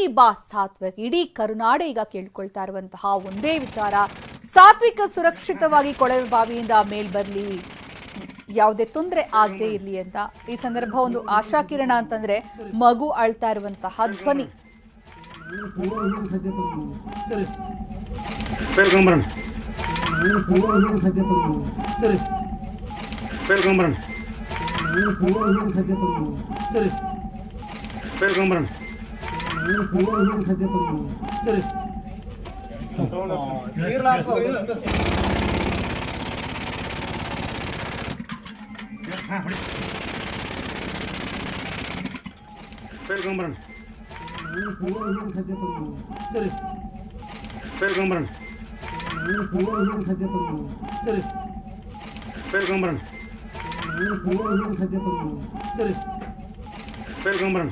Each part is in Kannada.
ಕಿ ಬಾ ಸಾತ್ವಿಕ್, ಇಡೀ ಕರುನಾಡೆ ಈಗ ಕೇಳ್ಕೊಳ್ತಾ ಇರುವಂತಹ ಒಂದೇ ವಿಚಾರ. ಸಾತ್ವಿಕ ಸುರಕ್ಷಿತವಾಗಿ ಕೊಳವೆ ಬಾವಿಯಿಂದ ಮೇಲ್ ಬರಲಿ. ಯಾವುದೇ ತೊಂದರೆ ಆಗದೆ ಇರಲಿ ಅಂತ. ಈ ಸಂದರ್ಭ ಒಂದು ಆಶಾಕಿರಣ ಅಂತಂದ್ರೆ ಮಗು ಅಳ್ತಾ ಇರುವಂತಹ ಧ್ವನಿ. ಸರಿ. ಬೇಡ್ಕೊಂಬರೋಣ ಸರಿ ಬೇಡ್ಕೊಂಬರೋಣ ಸರಿ ಬೇಡ್ಕೊಂಬರೋಣ ಸರಿ ಬೇಡ್ಕೊಂಬರೋಣ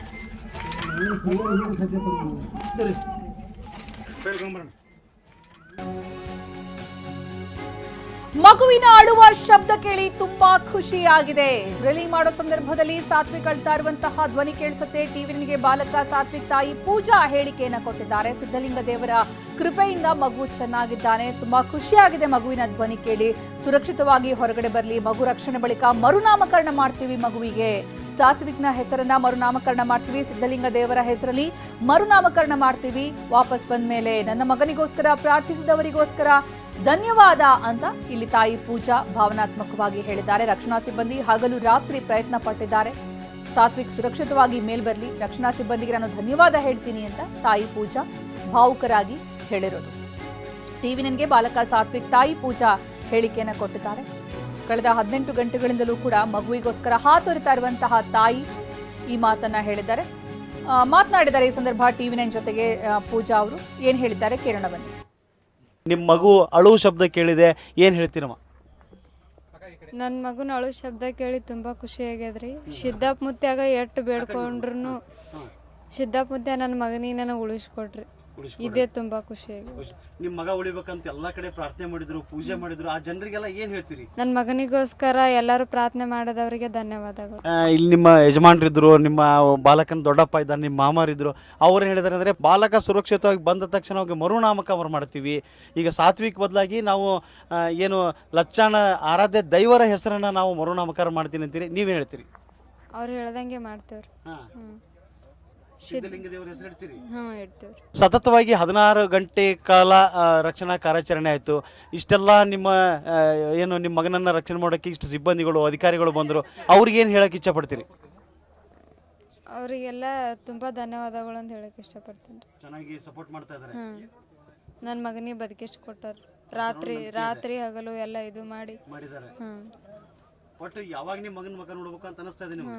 ಮಗುವಿನ ಅಳುವ ಶಬ್ದ ಕೇಳಿ ತುಂಬಾ ಖುಷಿಯಾಗಿದೆ. ರೆಲಿ ಮಾಡೋ ಸಂದರ್ಭದಲ್ಲಿ ಸಾತ್ವಿಕ್ ಅಳ್ತಾ ಇರುವಂತಹ ಧ್ವನಿ ಕೇಳಿಸುತ್ತೆ. ಟಿವಿನಿಗೆ ಬಾಲಕ ಸಾತ್ವಿಕ್ ತಾಯಿ ಪೂಜಾ ಹೇಳಿಕೆಯನ್ನ ಕೊಟ್ಟಿದ್ದಾರೆ. ಸಿದ್ಧಲಿಂಗ ದೇವರ ಕೃಪೆಯಿಂದ ಮಗು ಚೆನ್ನಾಗಿದ್ದಾನೆ. ತುಂಬಾ ಖುಷಿಯಾಗಿದೆ ಮಗುವಿನ ಧ್ವನಿ ಕೇಳಿ. ಸುರಕ್ಷಿತವಾಗಿ ಹೊರಗಡೆ ಬರಲಿ. ಮಗು ರಕ್ಷಣೆ ಬಳಿಕ ಮರುನಾಮಕರಣ ಮಾಡ್ತೀವಿ ಮಗುವಿಗೆ. ಸಾತ್ವಿಕ್ನ ಹೆಸರನ್ನ ಮರುನಾಮಕರಣ ಮಾಡ್ತೀವಿ. ಸಿದ್ಧಲಿಂಗ ದೇವರ ಹೆಸರಲ್ಲಿ ಮರುನಾಮಕರಣ ಮಾಡ್ತೀವಿ. ವಾಪಸ್ ಬಂದ ಮೇಲೆ ನನ್ನ ಮಗನಿಗೋಸ್ಕರ ಪ್ರಾರ್ಥಿಸಿದವರಿಗೋಸ್ಕರ ಧನ್ಯವಾದ ಅಂತ ಇಲ್ಲಿ ತಾಯಿ ಪೂಜಾ ಭಾವನಾತ್ಮಕವಾಗಿ ಹೇಳಿದ್ದಾರೆ. ರಕ್ಷಣಾ ಸಿಬ್ಬಂದಿ ಹಗಲು ರಾತ್ರಿ ಪ್ರಯತ್ನ ಪಟ್ಟಿದ್ದಾರೆ. ಸಾತ್ವಿಕ್ ಸುರಕ್ಷಿತವಾಗಿ ಮೇಲ್ ಬರಲಿ. ರಕ್ಷಣಾ ಸಿಬ್ಬಂದಿಗೆ ನಾನು ಧನ್ಯವಾದ ಹೇಳ್ತೀನಿ ಅಂತ ತಾಯಿ ಪೂಜಾ ಭಾವುಕರಾಗಿ ಹೇಳಿರೋದು. ಟಿವಿ ನನಗೆ ಬಾಲಕ ಸಾತ್ವಿಕ್ ತಾಯಿ ಪೂಜಾ ಹೇಳಿಕೆಯನ್ನು ಕೊಟ್ಟಿದ್ದಾರೆ. ಕಳೆದ ಹದಿನೆಂಟು ಗಂಟೆಗಳಿಂದಲೂ ಕೂಡ ಮಗುವಿಗೋಸ್ಕರ ಹಾತೊರಿತಾ ಇರುವಂತಹ ತಾಯಿ ಈ ಮಾತನ್ನ ಹೇಳಿದ್ದಾರೆ. ಮಾತನಾಡಿದ್ದಾರೆ ಈ ಸಂದರ್ಭ ಟಿವಿ ನೈನ್ ಜೊತೆಗೆ ಪೂಜಾ ಅವರು. ಏನ್ ಹೇಳಿದ್ದಾರೆ ಕೇಳೋಣ ಬನ್ನಿ. ನಿಮ್ಮ ಮಗು ಅಳು ಶಬ್ದ ಕೇಳಿದೆ ಏನು ಹೇಳ್ತೀರಮ್ಮ ನನ್ನ ಮಗನ ಅಳು ಶಬ್ದ ಕೇಳಿ ತುಂಬ ಖುಷಿ ಆಗ್ಯದ್ರಿ. ಸಿದ್ದಾಪ್ ಮುತ್ಯಾಗ ಎಷ್ಟು ಬೇಡ್ಕೊಂಡ್ರು ಸಿದ್ದಾಪ್ ಮುತ್ಯ ನನ್ನ ಮಗನಿಗೆ ನನಗೆ ಉಳಿಸ್ಕೊಟ್ರಿ. ಇದೇ ತುಂಬಾ ಖುಷಿ ನಿಮ್ ನಿಮ್ಮ ಮಗ ಉಳಿಬೇಕಂತ ಎಲ್ಲ ಕಡೆ ಪ್ರಾರ್ಥನೆ ಮಾಡಿದ್ರು ಪೂಜೆ ಮಾಡಿದ್ರು. ಆ ಜನರಿಗೆಲ್ಲ ಏನು ಹೇಳ್ತೀರಿ? ನನ್ನ ಮಗನಿಗೋಸ್ಕರ ಎಲ್ಲರೂ ಪ್ರಾರ್ಥನೆ ಮಾಡೋದವರಿಗೆ ಧನ್ಯವಾದಗಳು. ಇಲ್ಲಿ ನಿಮ್ಮ ಯಜಮಾನ್ರಿದ್ರು ನಿಮ್ಮ ಬಾಲಕನ ದೊಡ್ಡಪ್ಪ ಇದ್ದಾರೆ ನಿಮ್ಮ ಮಾಮಾರಿದ್ರು. ಅವ್ರು ಹೇಳಿದಾರೆ ಅಂದ್ರೆ ಬಾಲಕ ಸುರಕ್ಷಿತವಾಗಿ ಬಂದ ತಕ್ಷಣ ಅವ್ರಿಗೆ ಮರುನಾಮಕರಣ ಮಾಡ್ತೀವಿ. ಈಗ ಸಾತ್ವಿಕ್ ಬದಲಾಗಿ ನಾವು ಆ, ಏನು ಲಚ್ಚಾಣ ಆರಾಧ್ಯ ದೈವರ ಹೆಸರನ್ನ ನಾವು ಮರುನಾಮಕರಣ ಮಾಡ್ತೀನಿ ಅಂತೀರಿ. ನೀವೇ ಹೇಳ್ತೀರಿ? ಅವ್ರು ಹೇಳ್ದಂಗೆ ಮಾಡ್ತೇವ್ರಿ. ಹಾಂ. ಹ್ಞೂ ಸಿದ್ಧಲಿಂಗ ದೇವರ ಹೆಸರು ಹೇಳ್ತೀರಿ ಹ್ಞೂ ಇಡ್ತೇವ್ರಿ. ಸತತವಾಗಿ ಹದಿನಾರು ಗಂಟೆ ಕಾಲ ಆ, ರಕ್ಷಣಾ ಕಾರ್ಯಾಚರಣೆ ಆಯಿತು. ಇಷ್ಟೆಲ್ಲ ನಿಮ್ಮ ಆ, ಏನು ನಿಮ್ಮ ಮಗನನ್ನ ರಕ್ಷಣೆ ಮಾಡೋಕೆ ಇಷ್ಟು ಸಿಬ್ಬಂದಿಗಳು ಅಧಿಕಾರಿಗಳು ಬಂದರು ಅವ್ರಿಗೆ ಏನು ಹೇಳಕ್ಕೆ ಇಷ್ಟಪಡ್ತೀರಿ? ಅವರಿಗೆಲ್ಲ ತುಂಬ ಧನ್ಯವಾದಗಳು ಅಂತ ಹೇಳಕ್ಕೆ ಇಷ್ಟಪಡ್ತೀನಿ. ರೀ ಚೆನ್ನಾಗಿ ಸಪೋರ್ಟ್ ಮಾಡ್ತಾ ಇದ್ದಾರೆ ನನ್ನ ಮಗನಿಗೆ ಬದುಕಿಷ್ಟು ಕೊಟ್ಟಾರ ರಾತ್ರಿ ರಾತ್ರಿ ಹಗಲು ಎಲ್ಲ ಇದು ಮಾಡಿ. ಮಾಡಿದ್ದಾರೆ. ಒಟ್ಟು ಯಾವಾಗ ನಿಮ್ಮ ಮಗನ ಮಗ ನೋಡ್ಬೇಕು ಅಂತ ಅನಿಸ್ತಾ ಇದೆ ನಿಮ್ಗೆ?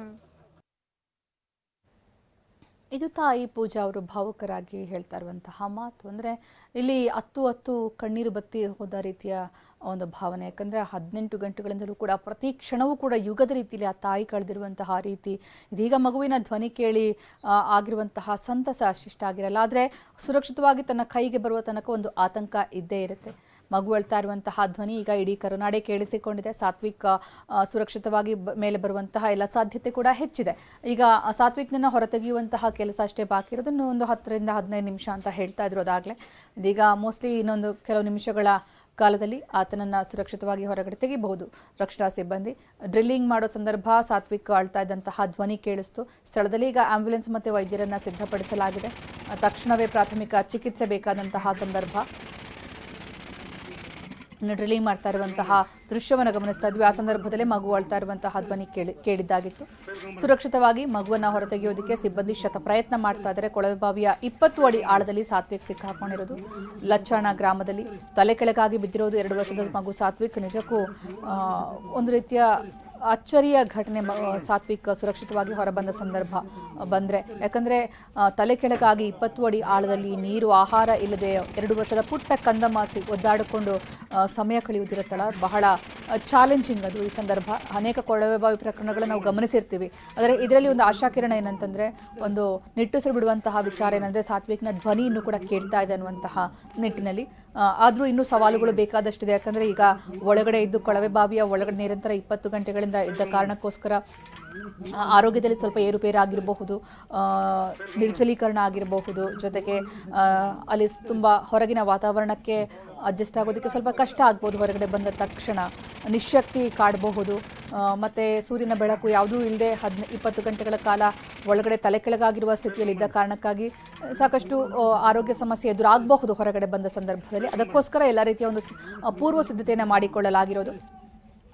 ಇದು ತಾಯಿ ಪೂಜಾ ಅವರು ಭಾವುಕರಾಗಿ ಹೇಳ್ತಾ ಇರುವಂತಹ ಮಾತು. ಅಂದರೆ ಇಲ್ಲಿ ಹತ್ತು ಹತ್ತು ಕಣ್ಣೀರು ಬತ್ತಿ ಹೋದ ರೀತಿಯ ಒಂದು ಭಾವನೆ. ಯಾಕಂದರೆ ಹದಿನೆಂಟು ಗಂಟೆಗಳಿಂದಲೂ ಕೂಡ ಪ್ರತಿ ಕ್ಷಣವೂ ಕೂಡ ಯುಗದ ರೀತಿಯಲ್ಲಿ ಆ ತಾಯಿ ಕಳೆದಿರುವಂತಹ ರೀತಿ. ಇದೀಗ ಮಗುವಿನ ಧ್ವನಿ ಕೇಳಿ ಆಗಿರುವಂತಹ ಸಂತಸ ಅಷ್ಟಿಷ್ಟ ಆಗಿರಲ್ಲ. ಆದರೆ ಸುರಕ್ಷಿತವಾಗಿ ತನ್ನ ಕೈಗೆ ಬರುವ ತನಕ ಒಂದು ಆತಂಕ ಇದ್ದೇ ಇರುತ್ತೆ. ಮಗು ಹೇಳ್ತಾ ಇರುವಂತಹ ಧ್ವನಿ ಈಗ ಇಡೀ ಕರುನಾಡೆ ಕೇಳಿಸಿಕೊಂಡಿದೆ. ಸಾತ್ವಿಕ ಸುರಕ್ಷಿತವಾಗಿ ಮೇಲೆ ಬರುವಂತಹ ಎಲ್ಲ ಸಾಧ್ಯತೆ ಕೂಡ ಹೆಚ್ಚಿದೆ. ಈಗ ಸಾತ್ವಿಕ್ನನ್ನ ಹೊರತೆಗೆಯುವಂತಹ ಕೆಲಸ ಅಷ್ಟೇ ಬಾಕಿ ಇರೋದನ್ನು ಒಂದು ಹತ್ತರಿಂದ ಹದಿನೈದು ನಿಮಿಷ ಅಂತ ಹೇಳ್ತಾ ಇದ್ರು ಅದಾಗಲೇ. ಇದೀಗ ಮೋಸ್ಟ್ಲಿ ಇನ್ನೊಂದು ಕೆಲವು ನಿಮಿಷಗಳ ಕಾಲದಲ್ಲಿ ಆತನನ್ನು ಸುರಕ್ಷಿತವಾಗಿ ಹೊರಗಡೆ ತೆಗಿಬಹುದು. ರಕ್ಷಣಾ ಸಿಬ್ಬಂದಿ ಡ್ರಿಲ್ಲಿಂಗ್ ಮಾಡೋ ಸಂದರ್ಭ ಸಾತ್ವಿಕ್ ಆಳ್ತಾ ಇದ್ದಂತಹ ಧ್ವನಿ ಕೇಳಿಸ್ತು. ಸ್ಥಳದಲ್ಲಿ ಈಗ ಆಂಬ್ಯುಲೆನ್ಸ್ ಮತ್ತು ವೈದ್ಯರನ್ನ ಸಿದ್ಧಪಡಿಸಲಾಗಿದೆ. ತಕ್ಷಣವೇ ಪ್ರಾಥಮಿಕ ಚಿಕಿತ್ಸೆ ಬೇಕಾದಂತಹ ಸಂದರ್ಭ. ಇನ್ನು ಡ್ರಿಲ್ಲಿಂಗ್ ಮಾಡ್ತಾ ಇರುವಂತಹ ದೃಶ್ಯವನ್ನು ಗಮನಿಸ್ತಾ ಇದ್ವಿ. ಆ ಸಂದರ್ಭದಲ್ಲೇ ಮಗು ಅಳ್ತಾ ಇರುವಂತಹ ಧ್ವನಿ ಕೇಳಿ, ಕೇಳಿದ್ದಾಗಿತ್ತು. ಸುರಕ್ಷಿತವಾಗಿ ಮಗುವನ್ನು ಹೊರತೆಗೆಯೋದಕ್ಕೆ ಸಿಬ್ಬಂದಿ ಶತ ಪ್ರಯತ್ನ ಮಾಡ್ತಾ ಇದ್ದಾರೆ. ಕೊಳವೆ ಬಾವಿಯ ಇಪ್ಪತ್ತು ಅಡಿ ಆಳದಲ್ಲಿ ಸಾತ್ವಿಕ್ ಸಿಕ್ಕಾಕೊಂಡಿರೋದು. ಲಚ್ಚಾಣ ಗ್ರಾಮದಲ್ಲಿ ತಲೆ ಕೆಳಗಾಗಿ ಬಿದ್ದಿರೋದು. ಎರಡು ವರ್ಷದ ಮಗು ಸಾತ್ವಿಕ್. ನಿಜಕ್ಕೂ ಒಂದು ರೀತಿಯ ಅಚ್ಚರಿಯ ಘಟನೆ ಸಾತ್ವಿಕ್ ಸುರಕ್ಷಿತವಾಗಿ ಹೊರಬಂದ ಸಂದರ್ಭ ಬಂದರೆ. ಯಾಕಂದರೆ ತಲೆ ಕೆಳಗಾಗಿ ಇಪ್ಪತ್ತು ಅಡಿ ಆಳದಲ್ಲಿ ನೀರು, ಆಹಾರ ಇಲ್ಲದೆ ಎರಡು ವರ್ಷದ ಪುಟ್ಟ ಕಂದಮಾಸಿ ಒದ್ದಾಡಿಕೊಂಡು ಸಮಯ ಕಳೆಯುವುದಿರುತ್ತಲ್ಲ ಬಹಳ ಚಾಲೆಂಜಿಂಗ್ ಅದು ಈ ಸಂದರ್ಭ. ಅನೇಕ ಕೊಳವೆ ಬಾವಿ ಪ್ರಕರಣಗಳನ್ನು ನಾವು ಗಮನಿಸಿರ್ತೀವಿ. ಆದರೆ ಇದರಲ್ಲಿ ಒಂದು ಆಶಾಕಿರಣ ಏನಂತಂದರೆ, ಒಂದು ನಿಟ್ಟುಸಿರು ಬಿಡುವಂತಹ ವಿಚಾರ ಏನಂದರೆ, ಸಾತ್ವಿಕ್ನ ಧ್ವನಿ ಇನ್ನೂ ಕೂಡ ಕೇಳ್ತಾ ಇದೆ ಅನ್ನುವಂತಹ ನಿಟ್ಟಿನಲ್ಲಿ. ಆದರೂ ಇನ್ನೂ ಸವಾಲುಗಳು ಬೇಕಾದಷ್ಟಿದೆ. ಯಾಕಂದರೆ ಈಗ ಒಳಗಡೆ ಇದ್ದು ಕೊಳವೆ ಬಾವಿಯ ಒಳಗಡೆ ನಿರಂತರ ಇಪ್ಪತ್ತು ಗಂಟೆಗಳಿಂದ ವರ್ಷಗಳಿಂದ ಇದ್ದ ಕಾರಣಕ್ಕೋಸ್ಕರ ಆರೋಗ್ಯದಲ್ಲಿ ಸ್ವಲ್ಪ ಏರುಪೇರು ಆಗಿರಬಹುದು ನಿರ್ಜಲೀಕರಣ ಆಗಿರಬಹುದು, ಜೊತೆಗೆ ಅಲ್ಲಿ ತುಂಬ ಹೊರಗಿನ ವಾತಾವರಣಕ್ಕೆ ಅಡ್ಜಸ್ಟ್ ಆಗೋದಕ್ಕೆ ಸ್ವಲ್ಪ ಕಷ್ಟ ಆಗ್ಬೋದು ಹೊರಗಡೆ ಬಂದ ತಕ್ಷಣ. ನಿಶಕ್ತಿ ಕಾಡಬಹುದು ಮತ್ತು ಸೂರ್ಯನ ಬೆಳಕು ಯಾವುದೂ ಇಲ್ಲದೆ ಹದಿನ, ಇಪ್ಪತ್ತು ಗಂಟೆಗಳ ಕಾಲ ಒಳಗಡೆ ತಲೆ ಕೆಳಗಾಗಿರುವ ಸ್ಥಿತಿಯಲ್ಲಿ ಇದ್ದ ಕಾರಣಕ್ಕಾಗಿ, ಸಾಕಷ್ಟು ಆರೋಗ್ಯ ಸಮಸ್ಯೆ ಎದುರಾಗಬಹುದು ಹೊರಗಡೆ ಬಂದ ಸಂದರ್ಭದಲ್ಲಿ. ಅದಕ್ಕೋಸ್ಕರ ಎಲ್ಲ ರೀತಿಯ ಒಂದು ಪೂರ್ವ ಸಿದ್ಧತೆಯನ್ನು ಮಾಡಿಕೊಳ್ಳಲಾಗಿರೋದು.